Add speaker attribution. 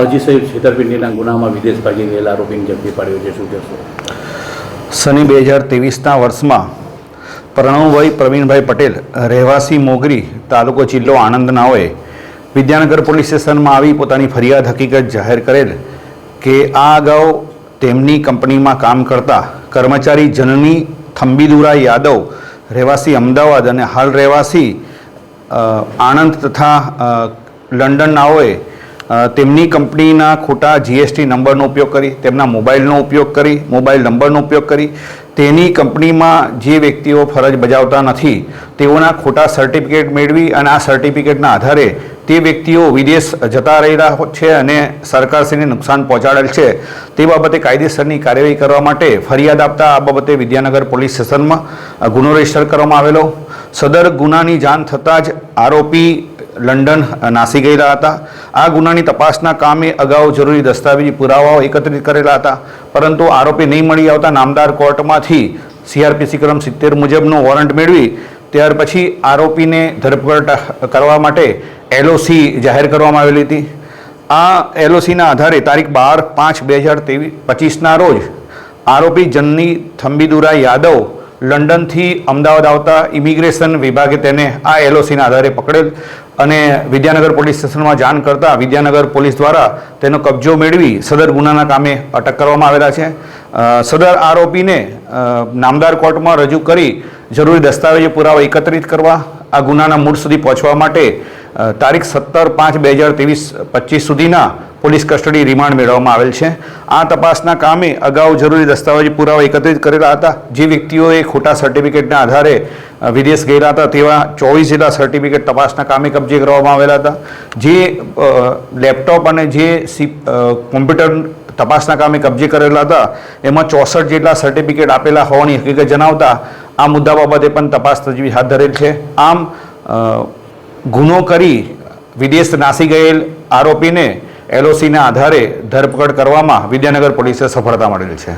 Speaker 1: અજી સાહેબ, છેતરપિંડીના ગુનામાં વિદેશ ભાગી ગયેલા આરોપીને ઝડપી પાડ્યો છે, શું કહેશો?
Speaker 2: સની બે હજાર ત્રેવીસના વર્ષમાં પ્રણવભાઈ પ્રવીણભાઈ પટેલ, રહેવાસી મોગરી, તાલુકો જિલ્લો આણંદ નાઓએ વિદ્યાનગર પોલીસ સ્ટેશનમાં આવી પોતાની ફરિયાદ હકીકત જાહેર કરેલ કે આ અગાઉ તેમની કંપનીમાં કામ કરતા કર્મચારી જનની થંબીદુરા યાદવ, રહેવાસી અમદાવાદ અને હાલ રહેવાસી આણંદ તથા અ, લંડન નાઓએ અ, તેમની કંપનીના ખોટા જીએસટી નંબરનો ઉપયોગ કરી તેમના મોબાઈલનો ઉપયોગ કરી મોબાઈલ નંબરનો ઉપયોગ કરી તેની કંપનીમાં જે વ્યક્તિઓ ફરજ બજાવતા નથી તેઓના ખોટા સર્ટિફિકેટ મેળવી અને આ સર્ટિફિકેટના આધારે તે વ્યક્તિઓ વિદેશ જતા રહેલા છે અને સરકારશ્રીને નુકસાન પહોંચાડેલ છે તે બાબતે કાયદેસરની કાર્યવાહી કરવા માટે ફરિયાદ આપતા આ બાબતે વિદ્યાનગર પોલીસ સ્ટેશનમાં ગુનો રજિસ્ટર કરવામાં આવેલો. સદર ગુનાની જાણ થતાં જ આરોપી લંડન નાસી ગયેલા હતા. આ ગુનાની તપાસના કામે અગાઉ જરૂરી દસ્તાવેજી પુરાવાઓ એકત્રિત કરેલા હતા. પરંતુ આરોપી નહીં મળી આવતા નામદાર કોર્ટમાંથી સીઆરપીસી ક્રમ સિત્તેર મુજબનો વોરંટ મેળવી, ત્યાર પછી આરોપીને ધરપકડ કરવા માટે એલઓસી જાહેર કરવામાં આવેલી હતી. આ એલઓસીના આધારે તારીખ બાર પાંચ બે હજાર પચીસના રોજ આરોપી જન્ની થંબીદુરા યાદવ લંડનથી અમદાવાદ આવતા ઇમિગ્રેશન વિભાગે તેને આ એલઓસીના આધારે પકડેલ અને વિદ્યાનગર પોલીસ સ્ટેશનમાં જાણ કરતા વિદ્યાનગર પોલીસ દ્વારા તેનો કબજો મેળવી સદર ગુનાના કામે અટક કરવામાં આવેલા છે. સદર આરોપીને નામદાર કોર્ટમાં રજૂ કરી જરૂરી દસ્તાવેજો પુરાવા એકત્રિત કરવા આ ગુનાના મૂળ સુધી પહોંચવા માટે તારીખ સત્તર પાંચ બે હજાર ત્રેવીસ પચીસ સુધીના પોલીસ કસ્ટડી રિમાન્ડ મેળવવામાં આવેલ છે. આ તપાસના કામે અગાઉ જરૂરી દસ્તાવેજ પુરાવા એકત્રિત કરેલા હતા. જે વ્યક્તિઓએ ખોટા સર્ટિફિકેટના આધારે વિદેશ ગયેલા હતા તેવા ચોવીસ જેટલા સર્ટિફિકેટ તપાસના કામે કબજે કરવામાં આવેલા હતા. જે લેપટોપ અને જે કોમ્પ્યુટર તપાસના કામે કબજે કરેલા હતા, એમાં ચોસઠ જેટલા સર્ટિફિકેટ આપેલા હોવાની હકીકત જણાવતા આ મુદ્દા બાબતે પણ તપાસ તજવીજ હાથ ધરેલ છે. આમ ગુનો કરી વિદેશ નાસી ગયેલ આરોપીને એલઓસીના આધારે ધરપકડ કરવામાં વિદ્યાનગર પોલીસે સફળતા મળેલ છે.